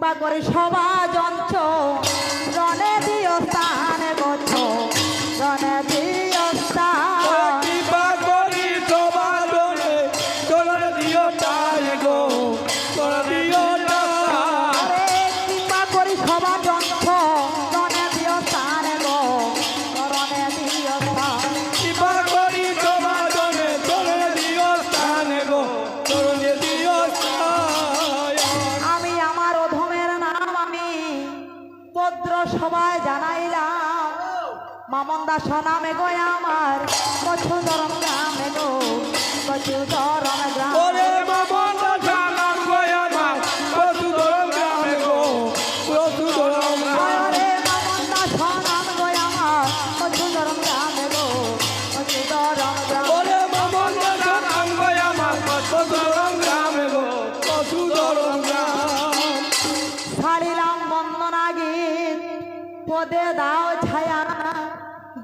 কৃপা করে সবা যন্ত্র মামন দাস নামে গো আমার কচু দরম গ্রামে গো কচু দরম গ্রাম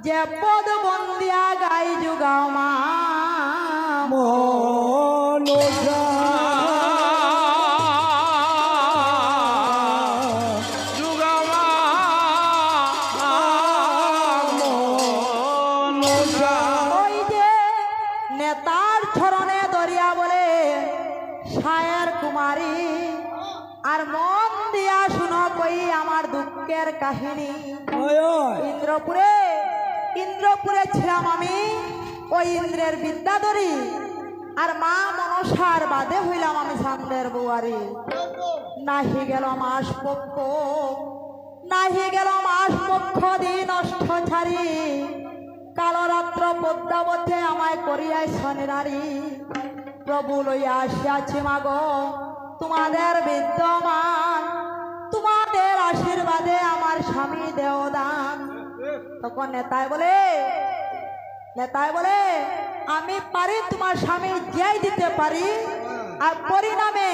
যে পদ বন্দিয়া গাই যুগাও মা। নেতার ছরণে দরিয়া বলে সায়ের কুমারী আর মন দিয়া শুনো কই আমার দুঃখের কাহিনী। ইন্দ্রপুরে ইন্দ্রপুরে ছিলাম আমি, ওই ইন্দ্রের বিদ্যাধরী আর মা মনসার বাদে হইলাম আমি সামনের বুয়ারি। নাহি গেল মাস পক্ষ, নাহি গেল মাস পক্ষ দিন অষ্ট ছাড়ি। কালো রাত্র পদ্মাবধে আমায় করিয়াই শনিরারি প্রভু লইয়া আসিয়াছি মাগো, তোমাদের বিদ্যমান তখন নেতায় বলে নেতায় বলে, আমি পারি তোমার স্বামী জিয়াই দিতে পারি, আর পরিণামে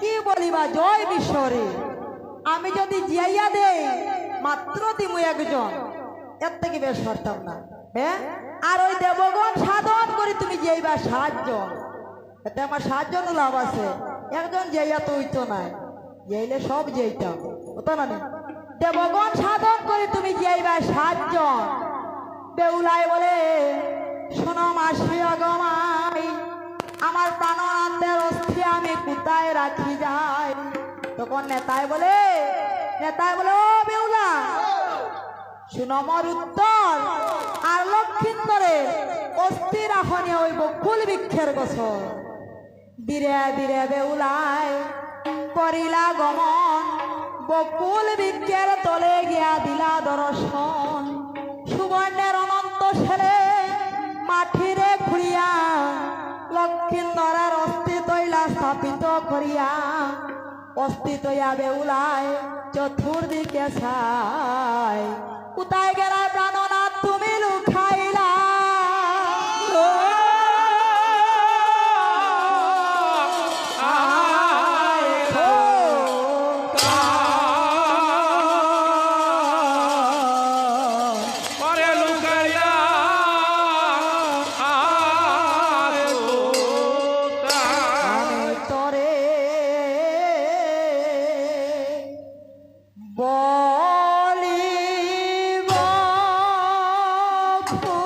কি বলিবা? জয় বিশ্বরে আমি যদি জিয়াইয়া দেই, মাত্র দিমু একজন। এর থেকে বেশ পারতাম না। হ্যাঁ আর ওই দেবগণ সাধন করি তুমি যেইবা সাতজন এতে আমার সাতজন লাভ আছে। একজন যেইয়া তো হইতো নাই। যেইলে সব যেইতাম না নি? দেবগণ সাধন করি তুমি যেইবা সাতজন। বেউলাই বলে, শোনো মাসি অগমাই আমার প্রাণনাথের অস্থি আমি কোথায় রাখি যাই? তখন নেতায় বলে নেতায় বলে, ও বেউলা সুনমর উত্তর আর লক্ষিন্দরের অস্থি রাখনি ওই বকুল বৃক্ষের গোসর ধীরে ধীরে বেউলায় করিলা গমন বকুল বৃক্ষের তলে গিয়া দিলা দর্শন। সুবর্ণের অনন্ত ছেলে মাঠিরে খুঁড়িয়া লক্ষিন্দরের অস্তিত্বইলা স্থাপিত করিয়া অস্তিত্বয়া বেউলায় চতুর্দিকে সায় কোথায় গেলা Oh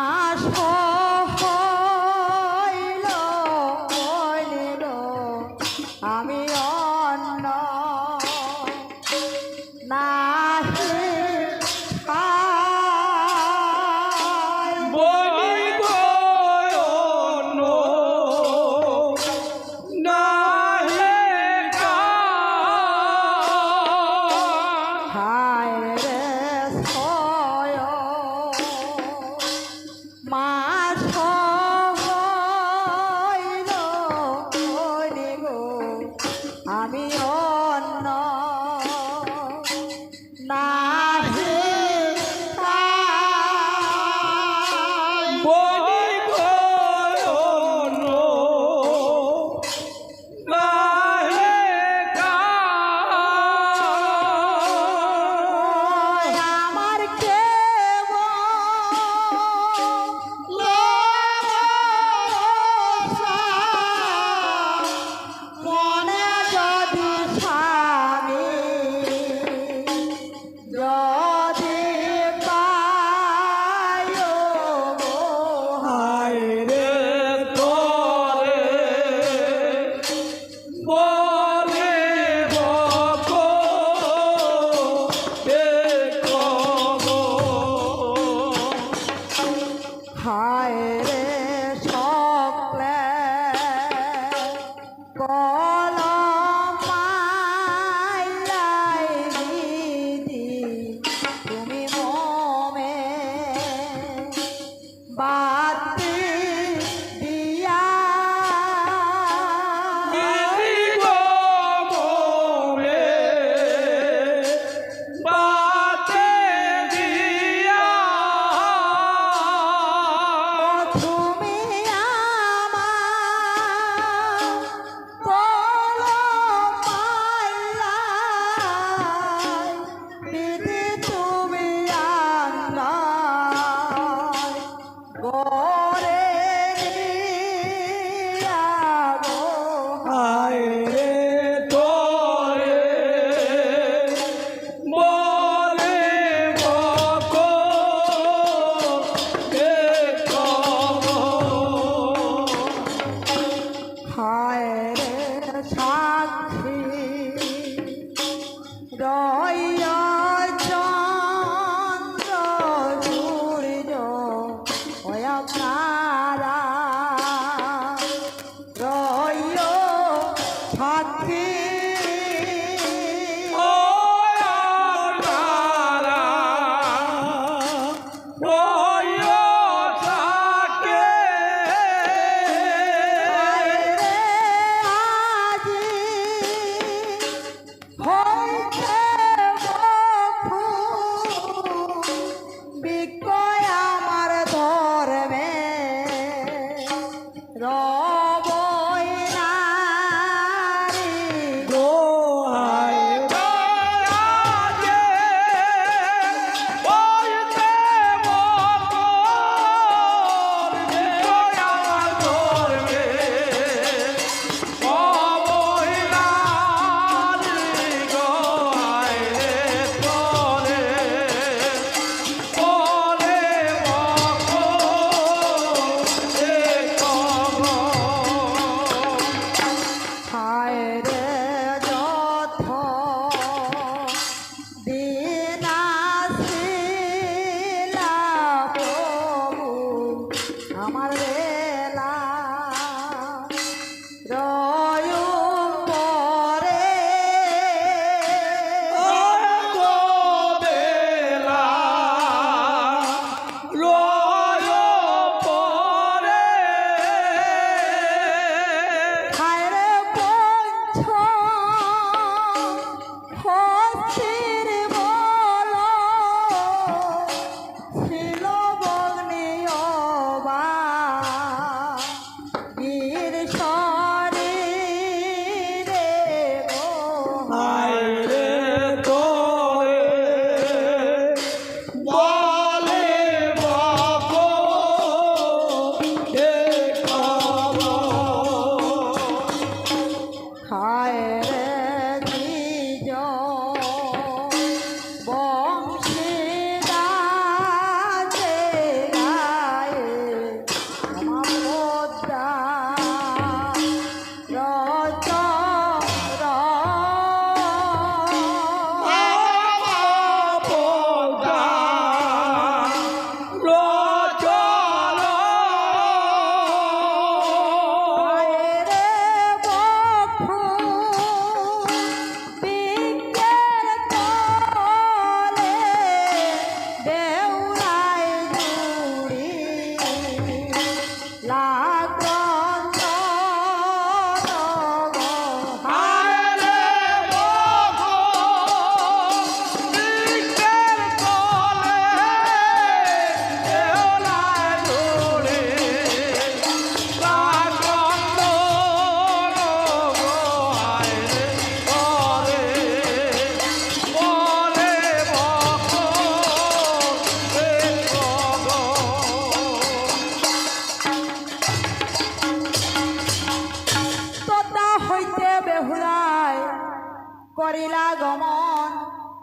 আসো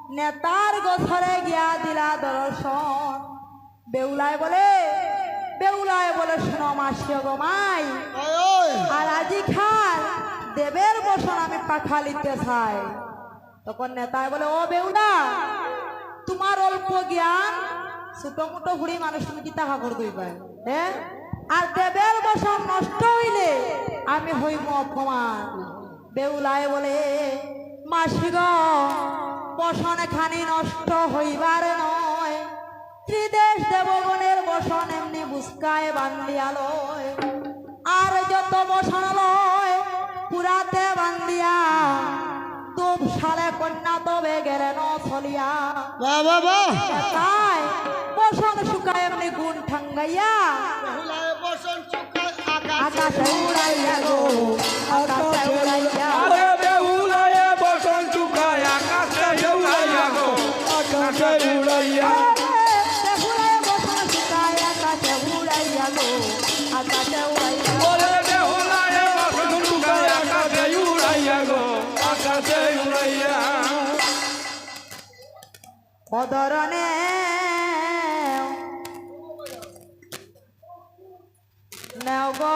নেতার গোছরে গিয়া দিলা দর্শন। বেউলায় বলে বেউলায় বলে শোনো মাসিও গমাই আর আজি খাল দেবের বসন আমি পাখালিতে চাই। তখন নেতায় বলে ও বেউলা তোমার অল্প জ্ঞান ছোট মোটো হুড়ি মানুষ তুমি কি তাহা করে দইবাই হ্যাঁ আর দেবের বসন নষ্ট হইলে আমি হইম অপমান। বেউলায় বলে মাসি গ বসন খানি নষ্ট হইবার নয়। ত্রিদেশ দেবগণের বসন এমনি বুসকায় বান্দিয়া লয় আর যত বসন লয় পুরাতে বান্দিয়া। তুম সালে কন্যা তবে গেলে ন চলিয়া বাবা বাহ তাই বসন শুকায় এমনি গুণ ঠাঙ্গাইয়া। বসন আকাশে উড়াইয়া গো। আকাশে উড়াইয়া লইয়া কদরনে নাও গো